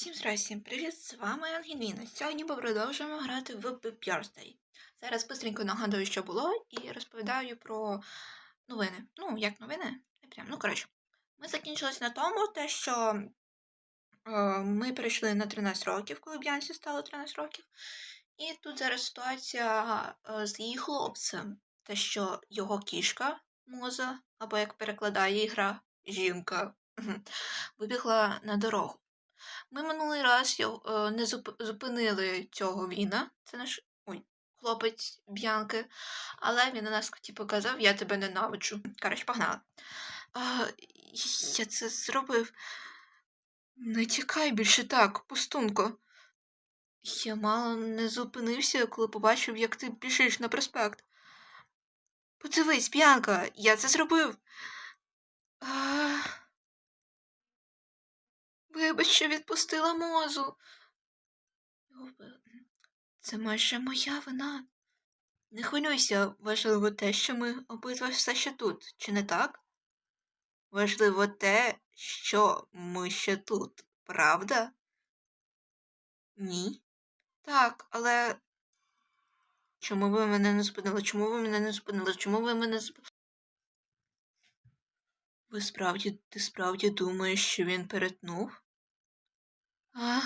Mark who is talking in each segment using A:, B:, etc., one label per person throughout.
A: Всім здрасте, привіт! З вами Ангеліна. Сьогодні ми продовжуємо грати в Birthday. Зараз быстренько нагадую, що було, і розповідаю про новини. Ну, як новини? Не прям. Ну, коротше, ми закінчились на тому, те, що е, ми перейшли на 13 років, коли Б'янсі стало 13 років. І тут зараз ситуація е, з її хлопцем. Те, що його кішка, моза, або як перекладає ігра, жінка, вибігла на дорогу. Ми минулий раз е, не зупинили цього Віна, це наш ой, хлопець Б'янки, але він на нас типу казав, я тебе ненавиджу. Коротше, погнали. А, я це зробив. Не тікай більше так, пустунко. Я мало не зупинився, коли побачив, як ти біжиш на проспект. Подивись, Б'янка, я це зробив. А... Вибач, що відпустила мозу. Це майже моя вина. Не хвилюйся, важливо те, що ми обидва все ще тут, чи не так? Важливо те, що ми ще тут, правда? Ні. Так, але. Чому ви мене не зупинили? Чому ви мене не зупинили? Чому ви мене зупинили? Ви справді, ти справді думаєш, що він перетнув? А,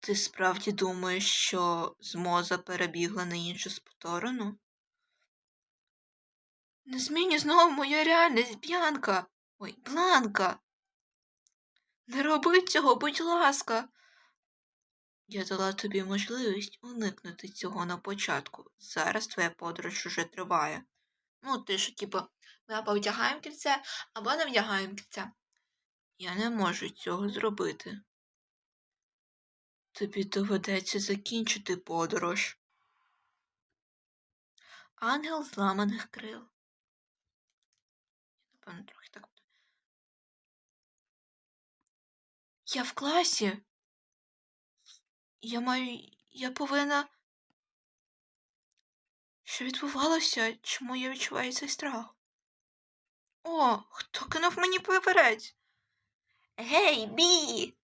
A: ти справді думаєш, що змоза перебігла на іншу сторону? Не змінюй знову мою реальність, Б'янка. Ой, Бланка. Не роби цього, будь ласка. Я дала тобі можливість уникнути цього на початку. Зараз твоя подорож уже триває. Ну, ти ж, типу, ми або вдягаємо кільце, або не вдягаємо кільце. Я не можу цього зробити. Тобі доведеться закінчити подорож. Ангел зламаних крил. Напевно, трохи так. Я в класі. Я маю. Я повинна. Що відбувалося? Чому я відчуваю цей страх? О, хто кинув мені паперець? Гей, Бі!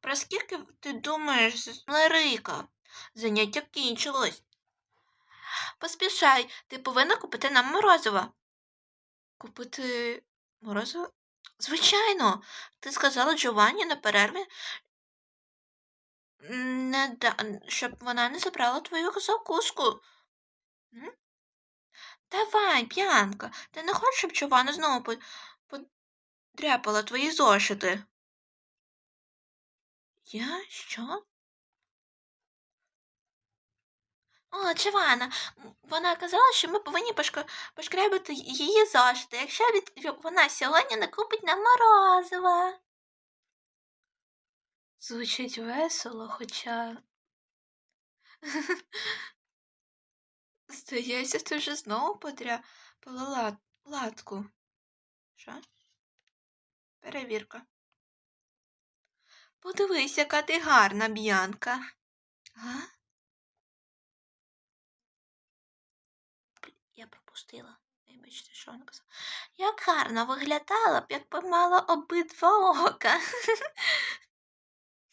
A: Про скільки ти думаєш, Ларика? Заняття кінчилось. Поспішай, ти повинна купити нам морозиво. Купити морозиво? Звичайно, ти сказала Джованні на перерві, не да... щоб вона не забрала твою закуску. М? Давай, Б'янка, ти не хочеш, щоб Джованна знову по... подряпала твої зошити? Я? Що? О, Джованна, м, вона казала, що ми повинні пошк... пошкрябати її зошити, якщо від... вона сьогодні не купить нам морозива. Звучить весело, хоча. Здається, ти вже знову подряпала лат... латку. Що? Перевірка. Подивись, яка ти гарна, Б'янка. А? Я пропустила. Вибачте, що вона казала. Як гарно виглядала б, якби мала обидва ока.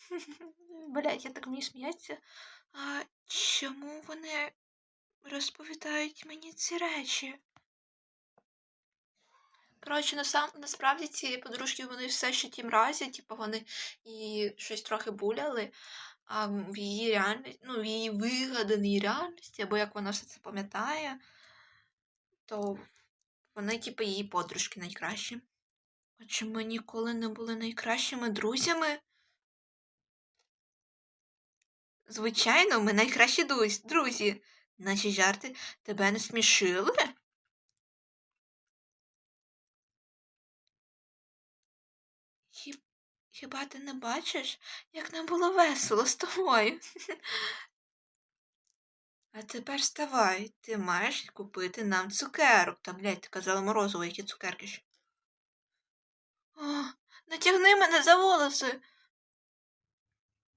A: Блять, я так вмію сміятися. А чому вони розповідають мені ці речі? Коротше, насам, насправді ці подружки вони все ще тім разі, типу вони і щось трохи буляли, а в її реальності, ну, в її вигаданій реальності, або як вона все це пам'ятає, то вони, типу, її подружки найкращі. Чи ми ніколи не були найкращими друзями? Звичайно, ми найкращі друзі. Наші жарти тебе не смішили? Хіба ти не бачиш, як нам було весело з тобою? А тепер вставай, ти маєш купити нам цукерок. Та, блядь, ти казала морозиво, які цукерки ще. О, натягни мене за волоси.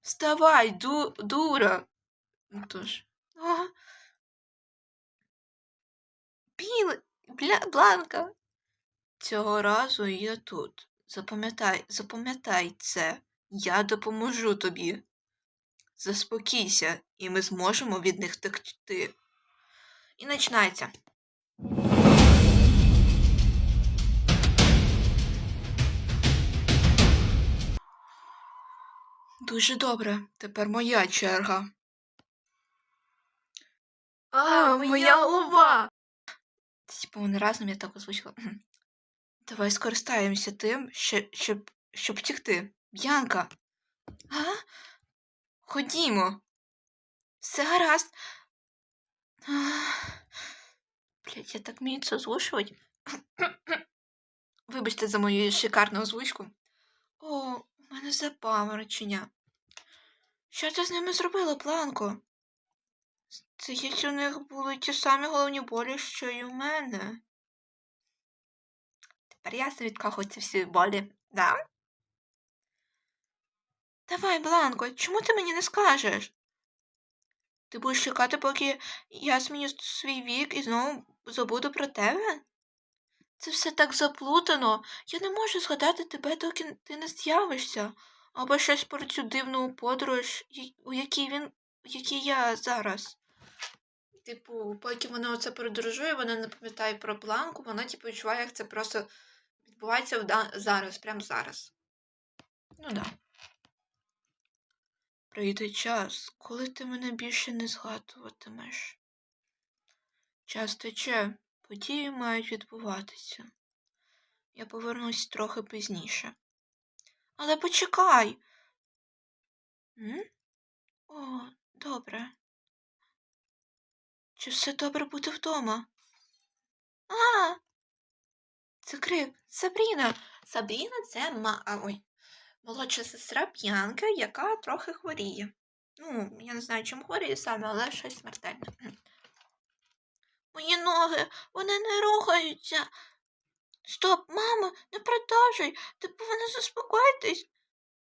A: Вставай, ду дура. Ну тож. О. Біле, бля, бланка. Цього разу я тут. Запам'ятай, запам'ятай це. Я допоможу тобі. Заспокійся, і ми зможемо від них втекти. І починається. Дуже добре. Тепер моя черга.
B: А, моя голова!
A: Типу, вони разом я так озвучила. Давай скористаємося тим, що, щоб, щоб втекти. Б'янка. А? Ходімо. Все гаразд. Ах. Блять, я так вмію це озвучувати. Вибачте за мою шикарну озвучку. О, у мене запаморочення. Що ти з ними зробила, Планко? Здається, у них були ті самі головні болі, що й у мене. Тепер ясно, від кого всі болі, да? Давай, Бланко, чому ти мені не скажеш? Ти будеш чекати, поки я зміню свій вік і знову забуду про тебе? Це все так заплутано. Я не можу згадати тебе, доки ти не з'явишся. Або щось про цю дивну подорож, у якій він. у якій я зараз. Типу, поки вона оце подорожує, вона не пам'ятає про планку, вона типу відчуває, як це просто відбувається в да- зараз, прямо зараз. Ну да. Прийде час, коли ти мене більше не згадуватимеш. Час тече, події мають відбуватися. Я повернусь трохи пізніше. Але почекай. М? О, добре. Чи все добре бути вдома? А! Це крик. Сабріна. Сабріна це ма... ой. молодша сестра п'янка, яка трохи хворіє. Ну, я не знаю, чим хворіє саме, але щось смертельне. Мої ноги, вони не рухаються. Стоп, мамо, не продовжуй, ти повинна заспокоїтись.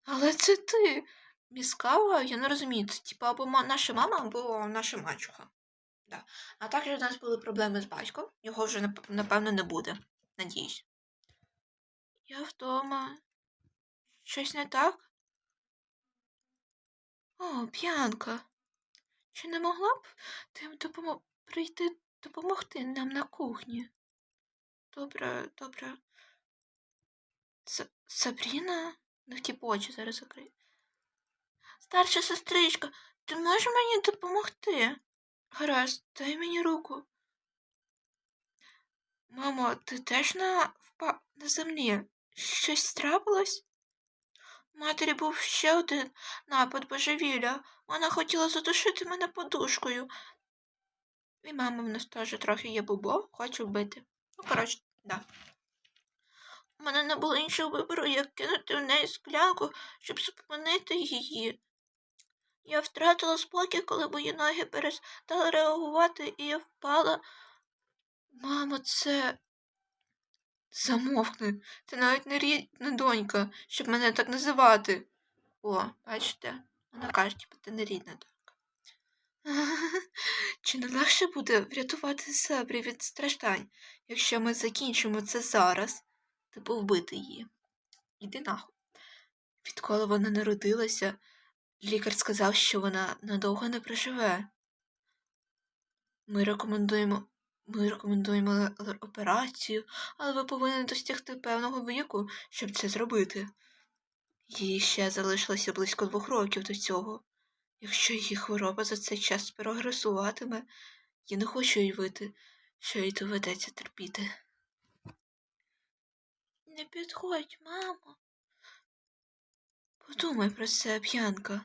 A: Але це ти. Міскава, я не розумію, це типу або наша мама, або наша мачуха. Да. А також у нас були проблеми з батьком, його вже напевно не буде. Надіюсь. Я вдома. Щось не так? О, п'янка. Чи не могла б ти допомо... прийти допомогти нам на кухні? Добре, добре. С... Сабріна? Ну, типу, очі зараз закрию. Старша сестричка, ти можеш мені допомогти? Гаразд, дай мені руку. Мамо, ти теж на, впа... на землі? Щось трапилось? Матері був ще один напад божевілля. Вона хотіла задушити мене подушкою. І мама в нас теж трохи є бубо, хоче вбити. Ну, коротше, да. У мене не було іншого вибору, як кинути в неї склянку, щоб зупинити її. Я втратила спокій, коли мої ноги перестали реагувати, і я впала. Мамо, це. Замовкни. Ти навіть не рідна донька, щоб мене так називати. О, бачите, вона каже, типу, ти не рідна донька. Чи не легше буде врятувати Сабрі від страждань, якщо ми закінчимо це зараз, типу вбити її? Іди нахуй. Відколи вона народилася, лікар сказав, що вона надовго не проживе. Ми рекомендуємо. Ми рекомендуємо операцію, але ви повинні досягти певного віку, щоб це зробити. Їй ще залишилося близько двох років до цього. Якщо її хвороба за цей час прогресуватиме, я не хочу уявити, що їй доведеться терпіти. Не підходь, мамо. Подумай про це, п'янка.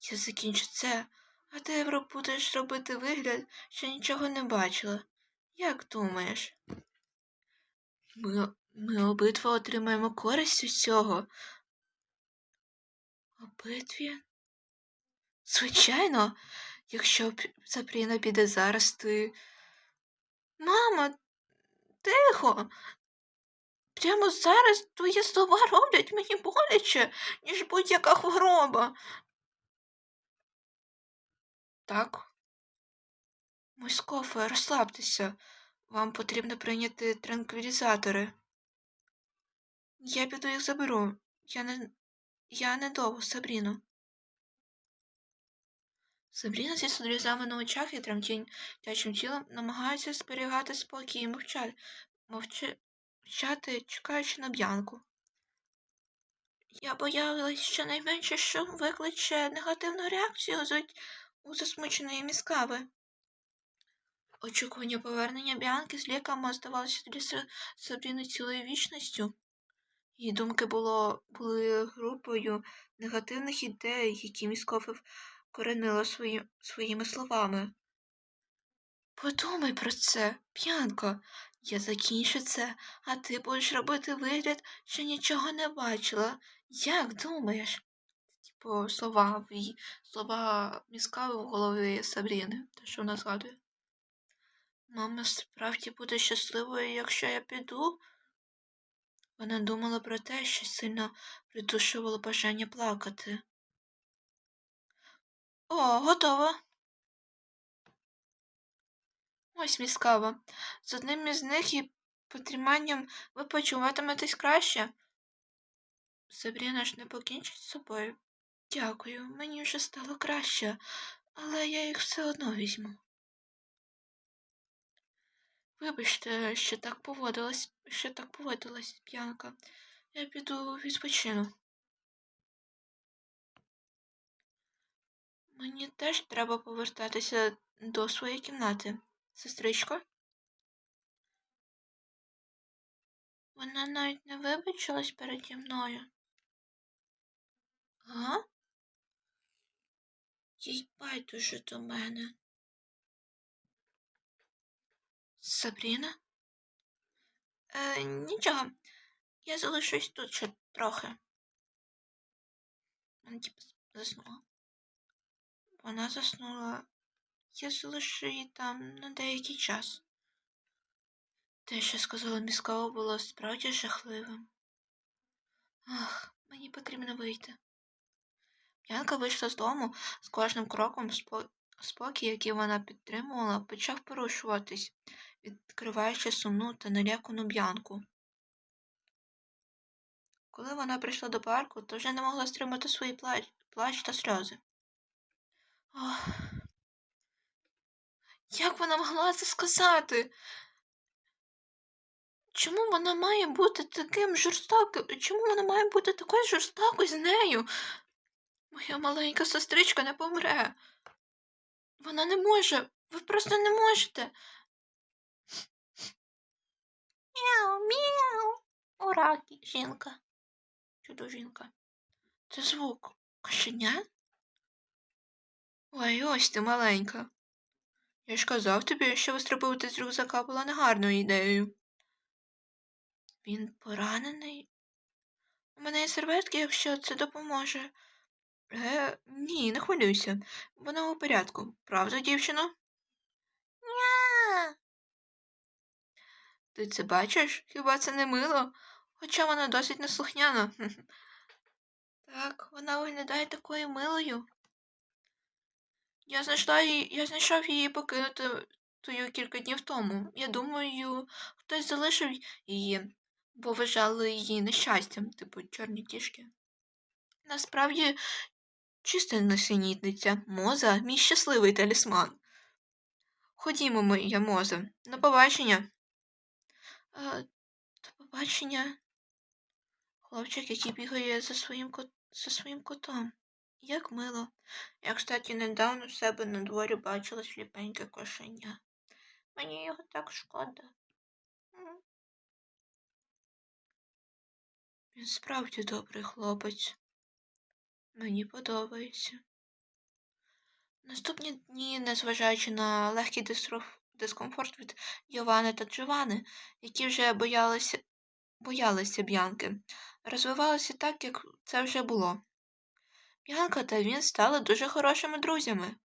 A: Я закінчу це, а ти будеш робити вигляд, що нічого не бачила. Як думаєш? Ми, ми обидва отримаємо користь від цього. Обидві? Звичайно, якщо б Сабріна піде зараз, ти. Мамо, тихо. Прямо зараз твої слова роблять мені боляче, ніж будь-яка хвороба. Так. Моськофе, розслабтеся. Вам потрібно прийняти транквілізатори. Я піду їх заберу. Я не. я недовго, Сабріно. Сабріна зі сльозами на очах і тремтячим тілом намагається зберігати спокій і мовчати, мовчати, чекаючи на б'янку. Я боялась, що найменше шум викличе негативну реакцію з- у засмученої міскави. Очікування повернення Біанки з ліками здавалося для Са- Сабріни цілою вічністю. Її думки було, були групою негативних ідей, які Міскофів коренила свої, своїми словами. Подумай про це, П'янко. Я закінчу це, а ти будеш робити вигляд, що нічого не бачила. Як думаєш? Типу, слова в її- слова міскави в голові Сабріни, те, що вона згадує. Мама справді буде щасливою, якщо я піду. Вона думала про те, що сильно придушувало бажання плакати. О, готово. Ось міскава. З одним із них і потриманням ви почуватиметесь краще. Сабріна ж не покінчить з собою. Дякую, мені вже стало краще, але я їх все одно візьму. Вибачте, що так поводилась, що так поводилась, п'янка. Я піду відпочину. Мені теж треба повертатися до своєї кімнати. Сестричко? Вона навіть не вибачилась переді мною. Га? Їй байдуже до мене. Сабріна? Е, нічого. Я залишусь тут ще трохи. Вона типу заснула. Вона заснула. Я залишу її там на деякий час. Те, що сказала міськова, було справді жахливим. Ах, мені потрібно вийти. Янка вийшла з дому з кожним кроком спо- спокій, який вона підтримувала, почав порушуватись, відкриваючи сумну та налякану б'янку. Коли вона прийшла до парку, то вже не могла стримати свої плач, плач та сльози. Ох. Як вона могла це сказати? Чому вона має бути таким жорстоким? Чому вона має бути такою жорстокою з нею? Моя маленька сестричка не помре. Вона не може. Ви просто не можете. Мяу, мяу. Ураки, жінка. Чудо жінка. Це звук кошеня? Ой, ось ти маленька. Я ж казав тобі, що вистрибувати з рюкзака була негарною ідеєю. Він поранений? У мене є серветки, якщо це допоможе. Е, ні, не хвилюйся. Вона у порядку. Правда, дівчино? Ня. Ти це бачиш? Хіба це не мило? Хоча вона досить неслухняна. Так, вона виглядає такою милою. Я знайшла її, я знайшов її покинути тою кілька днів тому. Я думаю, хтось залишив її, бо вважали її нещастям, типу чорні кішки. Насправді, чиста несенітниця, моза мій щасливий талісман. Ходімо, моя моза. До побачення. Е, до побачення. Хлопчик, який бігає за своїм, кот... за своїм котом. Як мило. Я, кстати, недавно в себе на дворі бачила сліпеньке кошеня. Мені його так шкода. Він справді добрий хлопець. Мені подобається. Наступні дні, незважаючи на легкий дискомфорт від Йовани та Джовани, які вже боялися, боялися Б'янки, розвивалися так, як це вже було. Б'янка та він стали дуже хорошими друзями.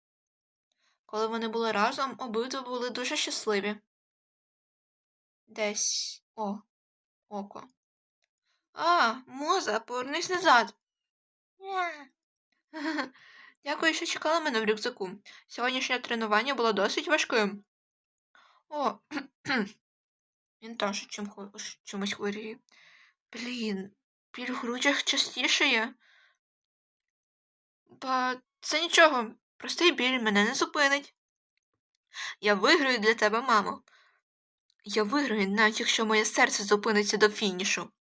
A: Коли вони були разом, обидва були дуже щасливі. Десь о, око. А, моза, повернись назад. Дякую, що чекала мене в рюкзаку. Сьогоднішнє тренування було досить важким. О, він теж чим, чимось хворіє. Блін, біль в грудях частішає. Па, це нічого. Простий біль мене не зупинить. Я виграю для тебе, мамо. Я виграю, навіть якщо моє серце зупиниться до фінішу.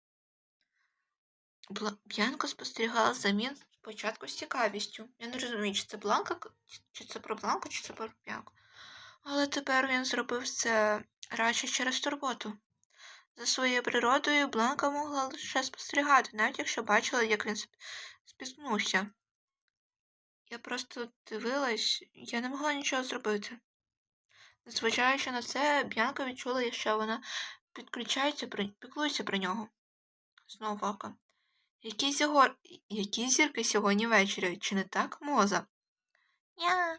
A: Б'янко спостерігала за мін спочатку з цікавістю. Я не розумію, чи це Бланка, чи це про Бланку, чи це про Б'янку. Але тепер він зробив це радше через турботу. За своєю природою Бланка могла лише спостерігати, навіть якщо бачила, як він сп- спіткнувся. Я просто дивилась, я не могла нічого зробити. Незважаючи на це, Б'янка відчула, що вона підключається піклується про нього. Знову вавка. Які, зього... Які зірки сьогодні ввечері? Чи не так, Моза? Я.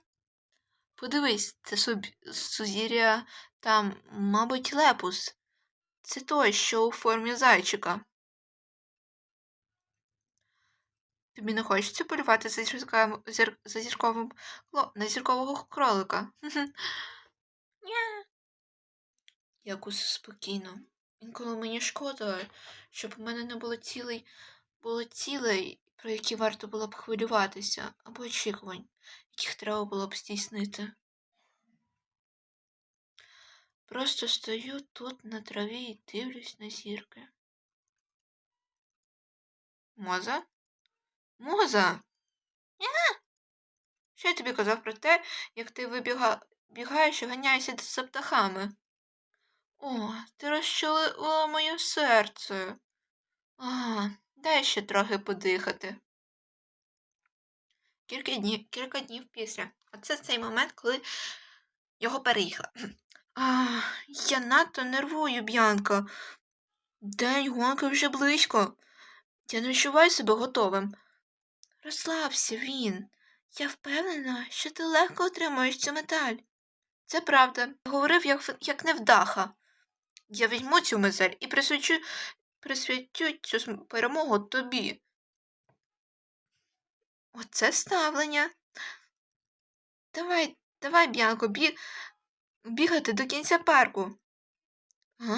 A: Подивись, це суб... сузір'я там, мабуть, лепус. Це той, що у формі зайчика. Тобі не хочеться полювати за, зірками... зір... за зірковим кло... на зіркового кролика? Якось спокійно. Інколи мені шкода, щоб у мене не було цілей, було цілей, про які варто було б хвилюватися, або очікувань, яких треба було б здійснити. Просто стою тут на траві і дивлюсь на зірки. Моза? Моза! Я? Що я тобі казав про те, як ти вибіга... бігаєш і ганяєшся за птахами? О, ти розчулила моє серце. А, дай ще трохи подихати. Кілька днів, кілька днів після. Оце цей момент, коли його переїхала. Я надто нервую, Б'янка. День гонки вже близько. Я не відчуваю себе готовим. Розслабся, він. Я впевнена, що ти легко отримаєш цю медаль. Це правда. Говорив як, як невдаха. Я візьму цю медаль і присвячу, присвятю цю перемогу тобі. Оце ставлення. Давай, давай, Б'янко, бі... бігати до кінця парку. А?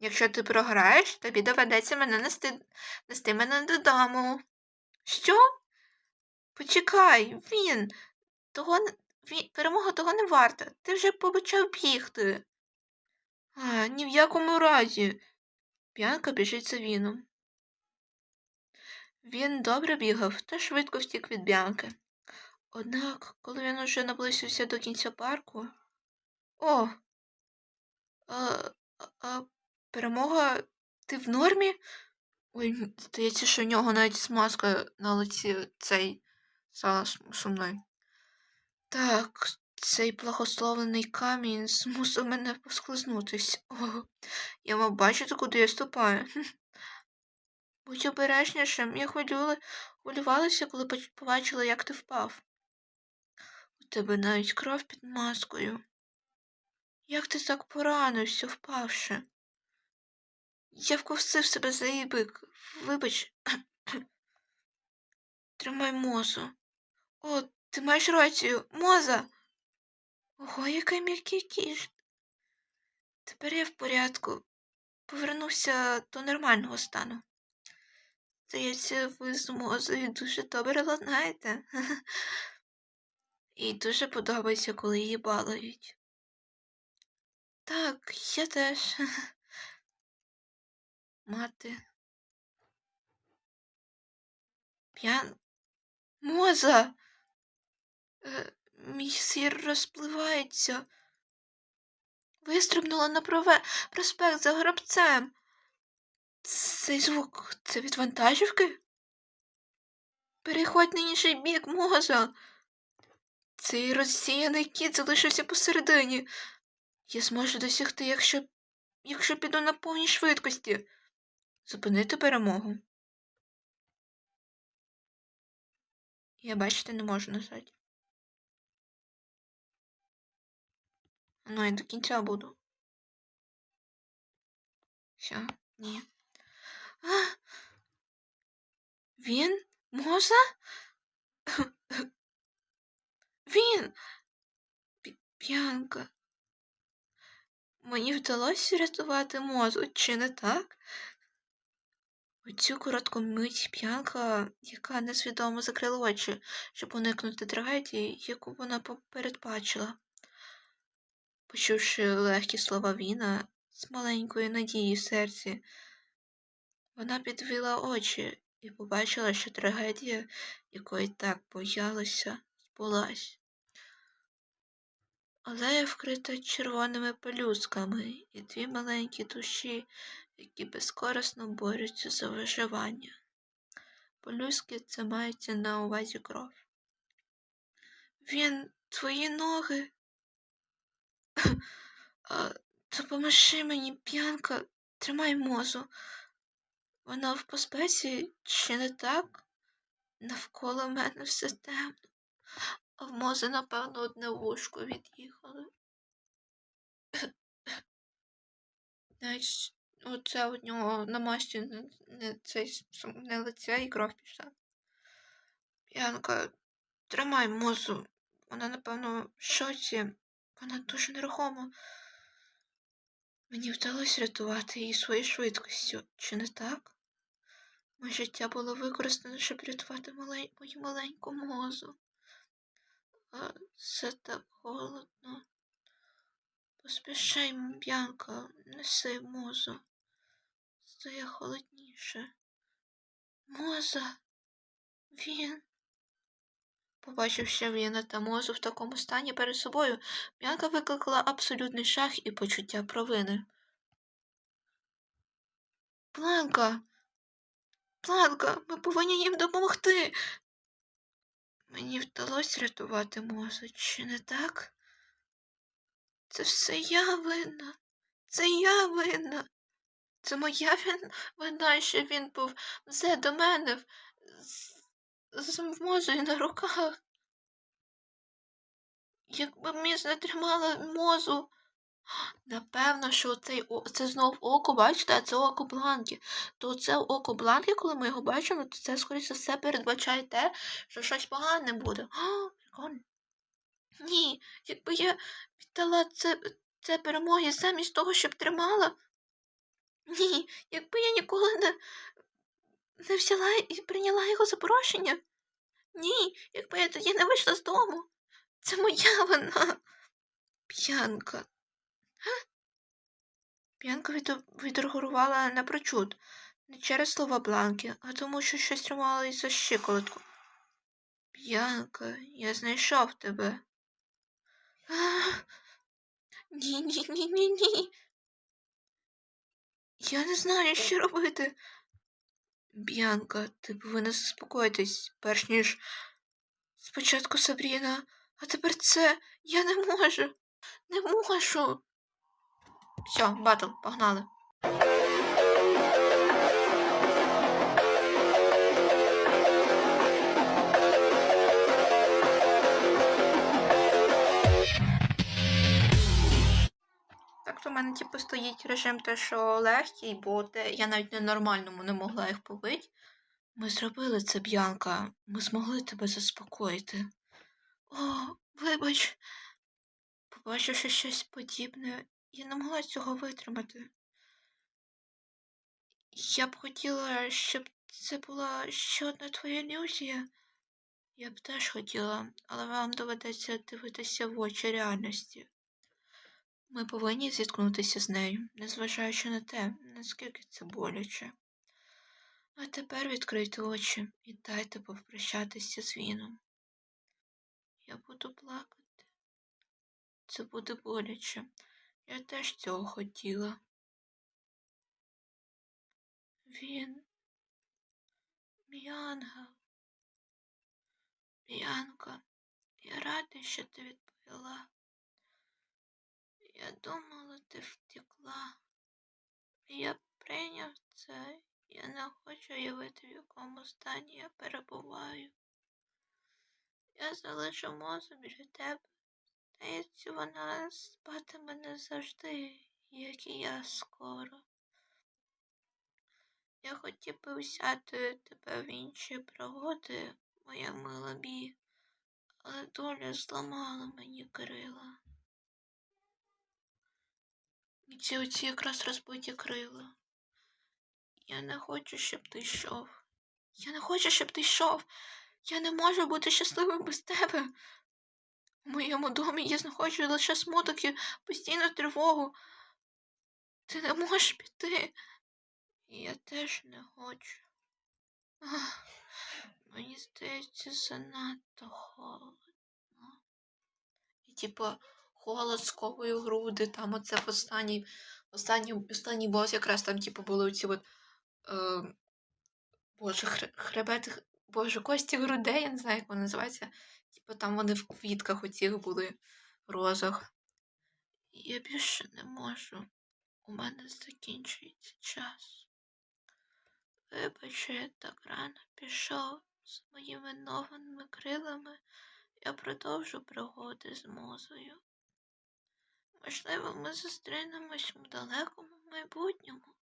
A: Якщо ти програєш, тобі доведеться мене нести, нести мене додому. Що? Почекай, він. Того він, перемога того не варта. Ти вже почав бігти. А, ні в якому разі. Б'янка біжить за віном. Він добре бігав та швидко втік від Б'янки. Однак, коли він уже наблизився до кінця парку. О! А, а, перемога, ти в нормі? Ой, здається, що у нього навіть смазка на лиці цей стала сумною. Так, цей благословений камінь змусив мене послизнутись. О, я мав бачити, куди я ступаю. Будь обережнішим, я хвилюла, хвилювалася, коли побачила, як ти впав. У тебе навіть кров під маскою. Як ти так поранився, впавши? Я вкусив себе за ібик. Вибач. Тримай мозу. О, ти маєш рацію. Моза. Ого, який м'який кіш. Тепер я в порядку. Повернувся до нормального стану. Здається, ви з мозою дуже добре ладнаєте. І дуже подобається, коли її балують. Так, я теж. Мати. П'ян. Моза. Е, мій сир розпливається. Вистрибнула на прове... проспект за гробцем. Цей звук це від вантажівки? Переходь на інший бік, моза. Цей розсіяний кіт залишився посередині. Я зможу досягти, якщо, якщо піду на повній швидкості. Зупинити перемогу. Я бачити не можу назад. Ну, я до кінця буду. Все, ні. А! Він? Моза? Він. П'янка. Мені вдалося рятувати мозу, чи не так? У цю коротку мить п'янка, яка несвідомо закрила очі, щоб уникнути трагедії, яку вона попередбачила. Почувши легкі слова Віна з маленькою надією в серці, вона підвела очі і побачила, що трагедія, якої так боялася, збулась. Алея вкрита червоними пелюсками і дві маленькі душі, які безкорисно борються за виживання. Пелюски це мається на увазі кров. Він твої ноги. А, Допоможи мені, п'янка, тримай мозу. Вона в безпеці, чи не так? Навколо мене все темно, а в мозі, напевно, одне вушко від'їхало. Знаєш, оце у нього на масті не, не, цей, не лице і кров пішла. Янка, тримай мозу. Вона, напевно, в шоці. Вона дуже нерухома. Мені вдалося рятувати її своєю швидкістю, чи не так? Моє життя було використано, щоб рятувати малень... мою маленьку мозу. А це так холодно. Поспішай, Б'янка, неси мозу. Стає холодніше. Моза. Він. Побачивши Віна та мозу в такому стані перед собою, Б'янка викликала абсолютний жах і почуття провини. Планка. Планка, ми повинні їм допомогти. Мені вдалося рятувати мозу, чи не так? Це все я винна. Це я винна. Це моя вина, що він був все до мене з, мозою на руках. Якби між не тримала мозу. Напевно, що цей, це знов око, бачите, а це око бланки. То це око бланки, коли ми його бачимо, то це, скоріше все, передбачає те, що щось погане буде. О. Ні, якби я віддала це, це перемоги замість того, щоб тримала. Ні, якби я ніколи не, не взяла і прийняла його запрошення. Ні, якби я тоді не вийшла з дому. Це моя вина. П'янка. П'янка від... відреагувала напрочуд, не через слова Бланки, а тому, що щось тримало її за щиколотку. П'янка, я знайшов тебе. Ні, ні, ні, ні, ні. Я не знаю, що робити. Б'янка, ти повинна заспокоїтись, перш ніж спочатку Сабріна, а тепер це я не можу. Не можу. Все, батл, погнали. В мене типу стоїть режим те, що легкий, бо я навіть ненормальному не могла їх побити. Ми зробили це, Б'янка. Ми змогли тебе заспокоїти. О, вибач. Побачивши щось подібне, я не могла цього витримати. Я б хотіла, щоб це була ще одна твоя ілюзія. Я б теж хотіла, але вам доведеться дивитися в очі реальності. Ми повинні зіткнутися з нею, незважаючи на те, наскільки це боляче. А тепер відкрийте очі і дайте попрощатися з Віном. Я буду плакати. Це буде боляче. Я теж цього хотіла. Він. Мій ангел. Янка, я радий, що ти відповіла. Я думала, ти втекла. Я прийняв це. Я не хочу уявити, в якому стані я перебуваю. Я залишу мозу біля тебе. Здається, вона спатиме не завжди, як і я скоро. Я хотів би взяти тебе в інші пригоди, моя мила бі, але доля зламала мені крила. І ці оці якраз розбиті крила. Я не хочу, щоб ти йшов. Я не хочу, щоб ти йшов. Я не можу бути щасливим без тебе. У моєму домі я знаходжу лише смуток і постійну тривогу. Ти не можеш піти. Я теж не хочу. Ах, мені здається, занадто холодно. І типу, холод сковує груди, там оце в останній, останній, останній бос якраз там, типу, були оці от. Е, боже, хребет, боже, кості грудей, я не знаю, як вони називаються. Типу, там вони в квітках оцих були, в розах. Я більше не можу. У мене закінчується час. Вибач, що я так рано пішов з моїми новими крилами. Я продовжу пригоди з музою. Можливо, ми зустрінемось у далекому майбутньому.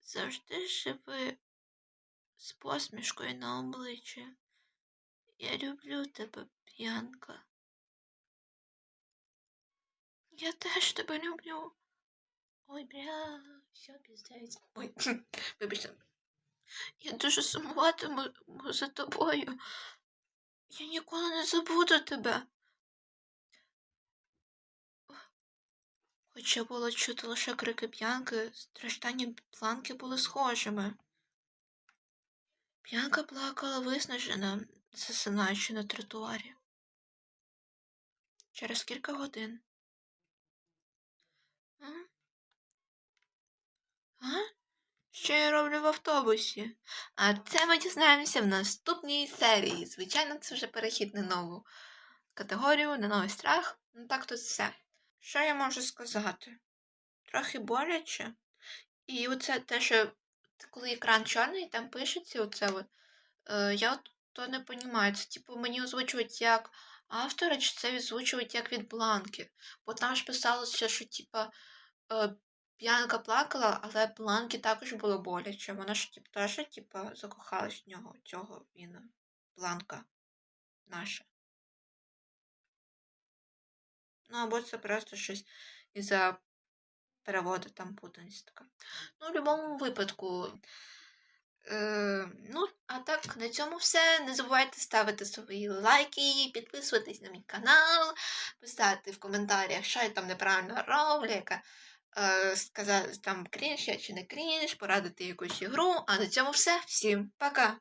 A: Завжди живи з посмішкою на обличчі. Я люблю тебе, Б'янка. Я теж тебе люблю. Ой, бля, все піздець. Ой, вибачте. Я дуже сумуватиму за тобою. Я ніколи не забуду тебе. Хоча було чути лише крики п'янки, страждання планки були схожими. П'янка плакала виснажена, засинаючи на тротуарі. Через кілька годин. А? А? Що я роблю в автобусі? А це ми дізнаємося в наступній серії. Звичайно, це вже перехід на нову категорію, на новий страх. Ну так тут все. Що я можу сказати? Трохи боляче. І оце те, що коли екран чорний, там пишеться оце от. Е, я от то не розумію. Це типу мені озвучують як автора, чи це озвучують як від бланки. Бо там ж писалося, що типа е, п'янка плакала, але бланки також було боляче. Вона ж типу, теж типу, закохалась в нього, цього він, бланка наша. Ну, або це просто щось із-за переводу там путаність така. Ну, в будь-якому випадку. Е, ну, а так, на цьому все. Не забувайте ставити свої лайки, підписуватись на мій канал, писати в коментарях, що я там неправильно роблю, яка е, сказати там крінж я чи не крінж, порадити якусь ігру. А на цьому все. Всім пока!